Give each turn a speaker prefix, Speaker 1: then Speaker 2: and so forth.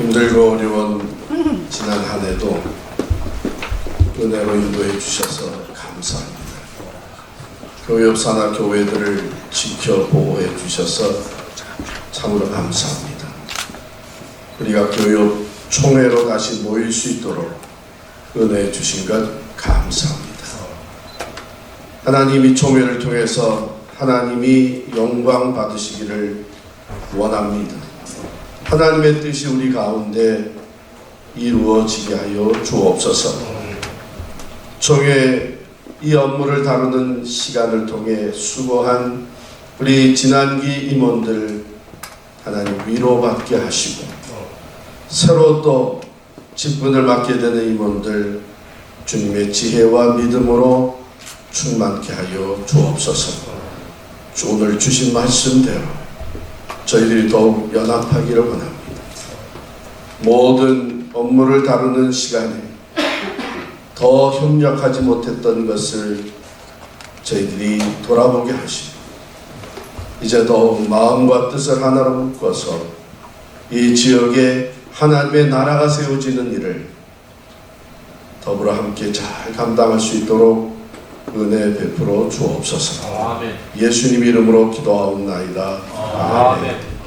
Speaker 1: 힘들고 어려운 지난 한 해도 은혜로 인도해 주셔서 감사합니다. 교회 옆 산하 교회들을 지켜 보호해 주셔서 참으로 감사합니다. 우리가 교회 옆 총회로 다시 모일 수 있도록 은혜해 주신 것 감사합니다. 하나님 이 총회를 통해서 하나님이 영광 받으시기를 원합니다. 하나님의 뜻이 우리 가운데 이루어지게 하여 주옵소서. 총회 이 업무를 다루는 시간을 통해 수고한 우리 진한기 임원들 하나님 위로받게 하시고 새로 또 직분을 맡게 되는 임원들 주님의 지혜와 믿음으로 충만케 하여 주옵소서. 주 오늘 주신 말씀대로 저희들이 더욱 연합하기를 원합니다. 모든 업무를 다루는 시간에 더 협력하지 못했던 것을 저희들이 돌아보게 하시고 이제 더욱 마음과 뜻을 하나로 묶어서 이 지역에 하나님의 나라가 세워지는 일을 더불어 함께 잘 감당할 수 있도록 은혜 베풀어 주옵소서.
Speaker 2: 아멘.
Speaker 1: 예수님 이름으로 기도하옵나이다.
Speaker 2: 아멘.